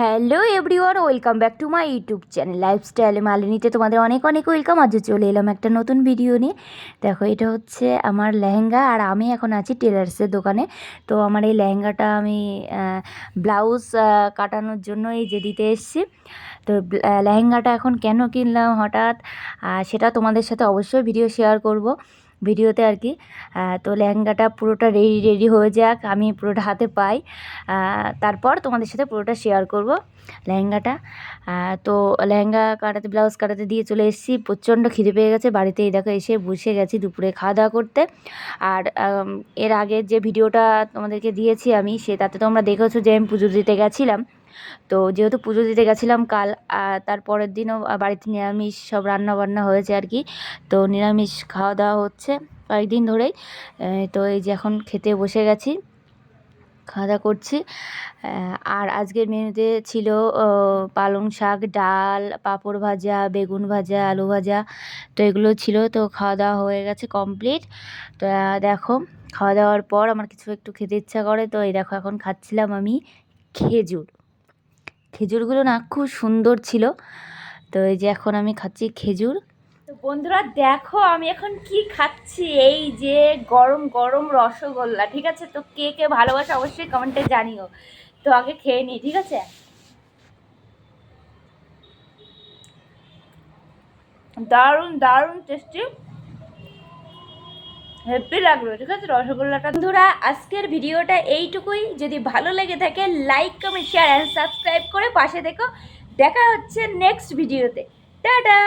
Hello everyone, welcome back to my YouTube channel lifestyle মালিনীতে তোমাদের অনেক অনেক ওয়েলকাম। আজ চলে এলাম একটা নতুন ভিডিও নিয়ে। দেখো, এটা হচ্ছে আমার লেহেঙ্গা আর আমি এখন আছি টেলার্সের দোকানে। তো আমার এই লেহেঙ্গাটা আমি ব্লাউজ কাটানোর জন্য এই যে দিতে এসেছি। তো লেহেঙ্গাটা এখন কেন কিনলাম হঠাৎ? সেটা তোমাদের সাথে অবশ্যই ভিডিও শেয়ার করব। ভিডিওতে আর কি। তো লেহেঙ্গাটা পুরোটা রেডি রেডি হয়ে যাক, আমি পুরোটা হাতে পাই। তারপর তোমাদের সাথে পুরোটা শেয়ার করব লেহেঙ্গাটা। তো লেহেঙ্গা কাটাতে ব্লাউজ কাটাতে দিয়ে চলে এসেছি। প্রচণ্ড খিদে পেয়ে গেছে, বাড়িতে এই দেখো এসে বসে গেছি দুপুরে খাওয়া দাওয়া করতে। আর এর আগের যে ভিডিওটা তোমাদেরকে দিয়েছি আমি সে তাতে তোমরা দেখেছ যে আমি পুজো দিতে গেছিলাম। তো যেহেতু পুজো দিতে গেছিলাম কাল তার পরের দিনও বাড়িতে নিরামিষ সব রান্না বান্না হয়েছে আর কি। তো নিরামিষ খাওয়া দাওয়া হচ্ছে কয়েকদিন ধরেই। তো এই যে এখন খেতে বসে গেছি, খাওয়া দাওয়া করছি। আর আজকের মেনুতে ছিল পালং শাক, ডাল, পাঁপড় ভাজা, বেগুন ভাজা, আলু ভাজা, তো এগুলো ছিল। তো খাওয়া দাওয়া হয়ে গেছে কমপ্লিট। তো দেখো, খাওয়া দাওয়ার পর আমার কিছু একটু খেতে ইচ্ছা করে। তো এই দেখো, এখন খাচ্ছিলাম আমি খেজুর। খেজুরগুলো না খুব সুন্দর ছিল। তো এই যে এখন আমি খাচ্ছি খেজুর। বন্ধুরা দেখো আমি এখন কি খাচ্ছি, এই যে গরম গরম রসগোল্লা, ঠিক আছে? তো কে কে ভালোবাসে অবশ্যই কমেন্টে জানিও। তো আগে খেয়ে নিই ঠিক আছে? দারুণ দারুণ টেস্টি হ্যাপি লাগল, ঠিক আছে? রসগোল্লাটা। বন্ধুরা, আজকের ভিডিওটা এইটুকুই। যদি ভালো লেগে থাকে like comment share and subscribe করে পাশে দেখো দেখা হচ্ছে নেক্সট ভিডিওতে টাটা!